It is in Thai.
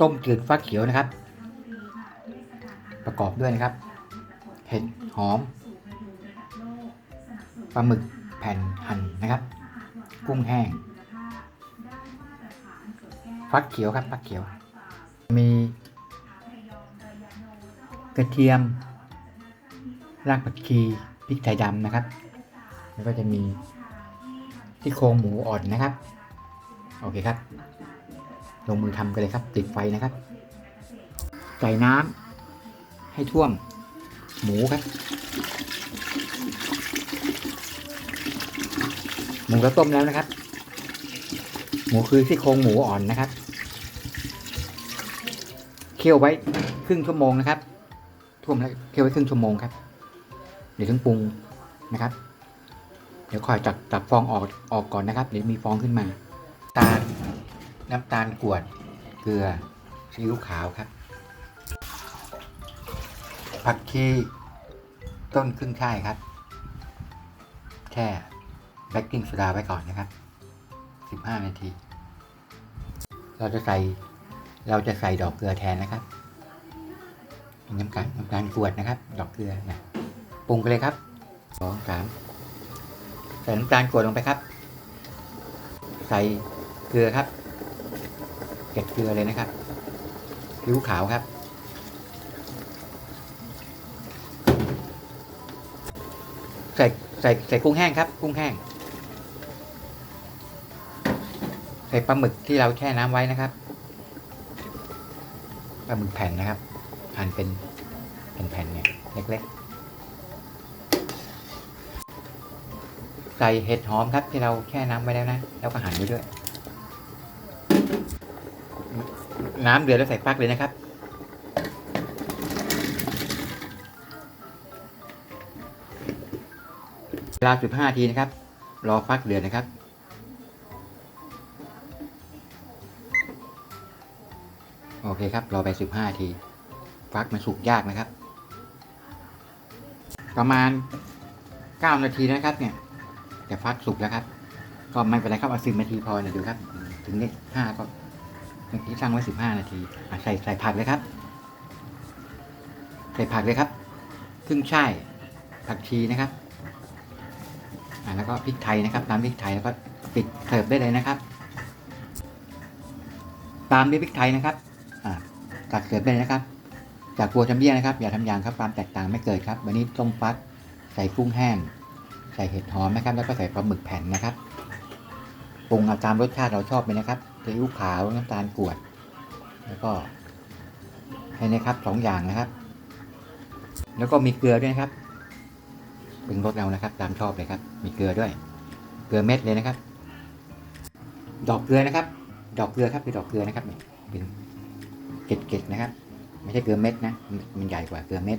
ต้มจืดฟักเขียวนะครับ ประกอบด้วยนะครับ เห็ดหอมปลาหมึกแผ่นหั่นนะครับ กุ้งแห้ง ฟักเขียวครับฟักเขียว มีกระเทียม รากผักชีพริกไทยดำนะครับ แล้วก็จะมีที่โครงหมูอ่อนนะครับ โอเคครับ ลงมือทำกันเลยครับ ติดไฟนะครับ ใส่น้ำให้ท่วม หมูครับ หมูเราต้มแล้วนะครับ หมูคือซี่โครงหมูอ่อนนะครับ เคี่ยวไว้ครึ่งชั่วโมงนะครับ ท่วมแล้วเคี่ยวไว้ครึ่งชั่วโมงครับ เดี๋ยวถึงปรุงนะครับ เดี๋ยวคอยจับจับฟองออกออกก่อนนะครับ เดี๋ยวมีฟองขึ้นมา ตาล น้ำตาลกวด เกลือซีอิ๊วขาวครับ ผักชีต้นครึ่งช่ายครับแช่เบกกิ้งโซดาไว้ก่อนนะครับ 15 นาที เราจะใส่เราจะใส่ดอกเกลือแทนนะครับน้ำตาลน้ำตาลกวดนะครับ ดอกเกลือนะปรุงกันเลยครับสองสามใส่น้ำตาลกวดลงไปครับ ใส่เกลือครับ เก็ดเกลือเลยนะครับผิวขาวครับ ใส่ใส่ใส่กุ้งแห้งครับ กุ้งแห้ง ใส่ปลาหมึกที่เราแช่น้ำไว้นะครับปลาหมึกแผ่นนะครับหั่นเป็นเป็นแผ่นๆเนี่ยเล็กๆ ใส่เห็ดหอมครับที่เราแช่น้ำไว้แล้วนะ แล้วก็หั่นไว้ด้วย น้ำเดือดแล้วใส่ปลั๊กเลยนะครับ เวลา 15 ทีนะครับ รอฟักเดือดนะครับ โอเคครับ รอไป 15 ที ฟักมันสุกยากนะครับ ประมาณ 9 นาทีนะครับเนี่ยจะฟักสุกแล้วครับ ก็ไม่เป็นไรครับ เอา10นาทีพอนะดูครับ ถึงเลข5ก็ เมื่อกี้ตั้งไว้สิบห้านาทีใส่ใส่ผักเลยครับ ใส่ผักเลยครับครึ่งช่ายผักชีนะครับแล้วก็พริกไทยนะครับ ตามพริกไทยแล้วก็ปิดเสิร์ฟได้เลยนะครับ ตามด้วยพริกไทยนะครับตักเสิร์ฟได้เลยนะครับ จากบัวจำเบี้ยนะครับ อย่าทำอย่างครับความแตกต่างไม่เกิดครับ วันนี้ต้มฟักใส่กุ้งแห้ง ใส่เห็ดหอมนะครับ แล้วก็ใส่ปลาหมึกแผ่นนะครับปรุงเอาตามรสชาติเราชอบเลยนะครับ ซีอิ๊วขาวน้ำตาลกรวด แล้วก็ให้นะครับสองอย่างนะครับ แล้วก็มีเกลือด้วยนะครับปรุงรสเรานะครับ ตามชอบเลยครับ มีเกลือด้วย เกลือเม็ดเลยนะครับ ดอกเกลือนะครับ ดอกเกลือครับเป็นดอกเกลือนะครับเนี่ยเป็นเกล็ดๆนะครับ ไม่ใช่เกลือเม็ดนะ มันใหญ่กว่าเกลือเม็ด